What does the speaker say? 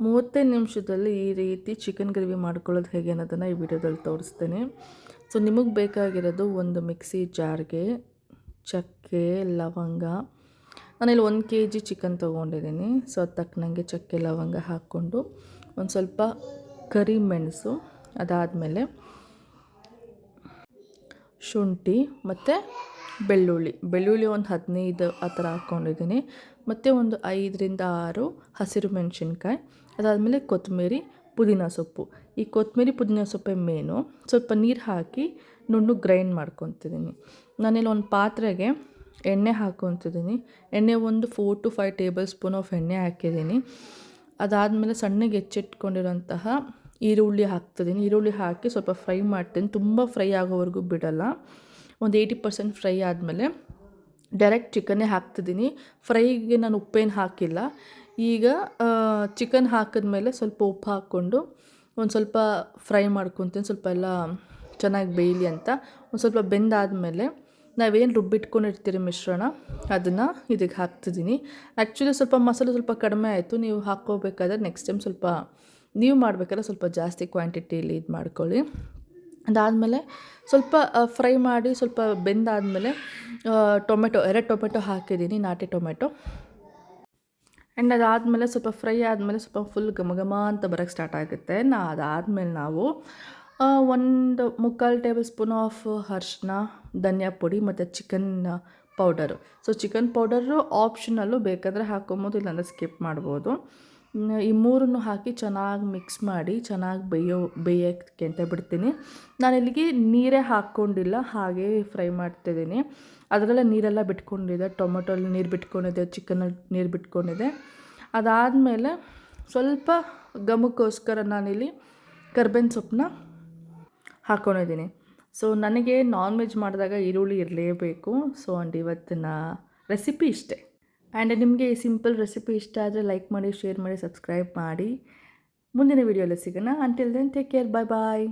ಮೂವತ್ತೈದು ನಿಮಿಷದಲ್ಲಿ ಈ ರೀತಿ ಚಿಕನ್ ಗ್ರೇವಿ ಮಾಡ್ಕೊಳ್ಳೋದು ಹೇಗೆ ಅನ್ನೋದನ್ನು ಈ ವಿಡಿಯೋದಲ್ಲಿ ತೋರಿಸ್ತೇನೆ. ಸೊ ನಿಮಗೆ ಬೇಕಾಗಿರೋದು ಒಂದು ಮಿಕ್ಸಿ ಜಾರ್ಗೆ ಚಕ್ಕೆ, ಲವಂಗ. ನಾನಿಲ್ಲಿ ಒಂದು ಕೆ ಜಿ ಚಿಕನ್ ತೊಗೊಂಡಿದ್ದೀನಿ. ಸೊ ಅದು ತಕ್ಕನಂಗೆ ಚಕ್ಕೆ, ಲವಂಗ ಹಾಕ್ಕೊಂಡು ಒಂದು ಸ್ವಲ್ಪ ಕರಿಮೆಣಸು ಅದಾದಮೇಲೆ ಶುಂಠಿ ಮತ್ತು ಬೆಳ್ಳುಳ್ಳಿ. ಬೆಳ್ಳುಳ್ಳಿ ಒಂದು ಹದಿನೈದು ಆ ಥರ ಹಾಕ್ಕೊಂಡಿದ್ದೀನಿ. ಮತ್ತು ಒಂದು ಐದರಿಂದ ಆರು ಹಸಿರು ಮೆಣಸಿನ್ಕಾಯಿ, ಅದಾದಮೇಲೆ ಕೊತ್ತಂಬರಿ ಪುದೀನ ಸೊಪ್ಪು. ಈ ಕೊತ್ತಂಬರಿ ಪುದೀನ ಸೊಪ್ಪೆ ಮೇನು ಸ್ವಲ್ಪ ನೀರು ಹಾಕಿ ನುಣ್ಣು ಗ್ರೈಂಡ್ ಮಾಡ್ಕೊತಿದ್ದೀನಿ. ನಾನಿಲ್ಲಿ ಒಂದು ಪಾತ್ರೆಗೆ ಎಣ್ಣೆ ಹಾಕ್ಕೊತಿದ್ದೀನಿ. ಎಣ್ಣೆ ಒಂದು four to five tablespoon of ಎಣ್ಣೆ ಹಾಕಿದ್ದೀನಿ. ಅದಾದಮೇಲೆ ಸಣ್ಣಗೆ ಹೆಚ್ಚಿಟ್ಕೊಂಡಿರೋಂತಹ ಈರುಳ್ಳಿ ಹಾಕ್ತಿದ್ದೀನಿ. ಈರುಳ್ಳಿ ಹಾಕಿ ಸ್ವಲ್ಪ ಫ್ರೈ ಮಾಡ್ತೀನಿ. ತುಂಬ ಫ್ರೈ ಆಗೋವರೆಗೂ ಬಿಡಲ್ಲ. ಒಂದು ಏಯ್ಟಿ ಪರ್ಸೆಂಟ್ ಫ್ರೈ ಆದಮೇಲೆ ಡೈರೆಕ್ಟ್ ಚಿಕನ್ನೇ ಹಾಕ್ತಿದ್ದೀನಿ. ಫ್ರೈಗೆ ನಾನು ಉಪ್ಪೇನು ಹಾಕಿಲ್ಲ. ಈಗ ಚಿಕನ್ ಹಾಕಿದ್ಮೇಲೆ ಸ್ವಲ್ಪ ಉಪ್ಪು ಹಾಕ್ಕೊಂಡು ಒಂದು ಸ್ವಲ್ಪ ಫ್ರೈ ಮಾಡ್ಕೊತೀನಿ. ಸ್ವಲ್ಪ ಎಲ್ಲ ಚೆನ್ನಾಗಿ ಬೇಯಲಿ ಅಂತ. ಒಂದು ಸ್ವಲ್ಪ ಬೆಂದಾದಮೇಲೆ ನಾವೇನು ರುಬ್ಬಿಟ್ಕೊಂಡಿರ್ತೀರಿ ಮಿಶ್ರಣ, ಅದನ್ನು ಇದಕ್ಕೆ ಹಾಕ್ತಿದ್ದೀನಿ. ಆ್ಯಕ್ಚುಲಿ ಸ್ವಲ್ಪ ಮಸಾಲೆ ಸ್ವಲ್ಪ ಕಡಿಮೆ ಆಯಿತು. ನೀವು ಹಾಕ್ಕೋಬೇಕಾದ್ರೆ ನೆಕ್ಸ್ಟ್ ಟೈಮ್ ಸ್ವಲ್ಪ, ನೀವು ಮಾಡಬೇಕಾದ್ರೆ ಸ್ವಲ್ಪ ಜಾಸ್ತಿ ಕ್ವಾಂಟಿಟಿಯಲ್ಲಿ ಇದು ಮಾಡ್ಕೊಳ್ಳಿ. ಅದಾದಮೇಲೆ ಸ್ವಲ್ಪ ಫ್ರೈ ಮಾಡಿ ಸ್ವಲ್ಪ ಬೆಂದಾದಮೇಲೆ ಟೊಮೆಟೊ, ಎರಡು ಟೊಮೆಟೊ ಹಾಕಿದ್ದೀನಿ, ನಾಟಿ ಟೊಮೆಟೊ. ಆ್ಯಂಡ್ ಅದಾದಮೇಲೆ ಸ್ವಲ್ಪ ಫ್ರೈ ಆದಮೇಲೆ ಸ್ವಲ್ಪ ಫುಲ್ ಘಮ ಘಮ ಅಂತ ಬರೋಕ್ಕೆ ಸ್ಟಾರ್ಟ್ ಆಗುತ್ತೆ. ನಾ, ಅದಾದಮೇಲೆ ನಾವು ಒಂದು ಮುಕ್ಕಾಲು ಟೇಬಲ್ ಸ್ಪೂನ್ ಆಫ್ ಅರ್ಶಿನ, ಧನಿಯಾ ಪುಡಿ ಮತ್ತು chicken powder. So chicken powder optional ಬೇಕಾದರೆ ಹಾಕ್ಕೊಬೋದು ಇಲ್ಲಾಂದರೆ ಸ್ಕಿಪ್ ಮಾಡ್ಬೋದು. ಈ ಮೂರನ್ನು ಹಾಕಿ ಚೆನ್ನಾಗಿ ಮಿಕ್ಸ್ ಮಾಡಿ, ಚೆನ್ನಾಗಿ ಬೇಯೋ, ಬೇಯೋಕ್ಕೆ ಅಂತ ಬಿಡ್ತೀನಿ. ನಾನು ಇಲ್ಲಿಗೆ ನೀರೇ ಹಾಕ್ಕೊಂಡಿಲ್ಲ, ಹಾಗೇ ಫ್ರೈ ಮಾಡ್ತಿದ್ದೀನಿ. ಅದರಲ್ಲ ನೀರೆಲ್ಲ ಬಿಟ್ಕೊಂಡಿದೆ. ಟೊಮೊಟೊಲ್ಲಿ ನೀರು ಬಿಟ್ಕೊಂಡಿದೆ ಚಿಕನಲ್ಲಿ ನೀರು ಬಿಟ್ಕೊಂಡಿದೆ. ಅದಾದಮೇಲೆ ಸ್ವಲ್ಪ ಘಮಕ್ಕೋಸ್ಕರ ನಾನಿಲ್ಲಿ ಕರ್ಬೇವಿನ ಸೊಪ್ಪನ್ನ ಹಾಕ್ಕೊಂಡಿದ್ದೀನಿ. ಸೊ ನನಗೆ ನಾನ್ ವೆಜ್ ಮಾಡಿದಾಗ ಈರುಳ್ಳಿ ಇರಲೇಬೇಕು. ಸೊ ಆ್ಯಂಡ್ ಇವತ್ತಿನ ರೆಸಿಪಿ ಇಷ್ಟೇ. ಆ್ಯಂಡ್ ನಿಮಗೆ ಈ ಸಿಂಪಲ್ ರೆಸಿಪಿ ಇಷ್ಟ ಆದರೆ ಲೈಕ್ ಮಾಡಿ ಶೇರ್ ಮಾಡಿ ಸಬ್ಸ್ಕ್ರೈಬ್ ಮಾಡಿ. ಮುಂದಿನ ವೀಡಿಯೋಲ್ಲಿ ಸಿಗೋಣ. Until then take care bye bye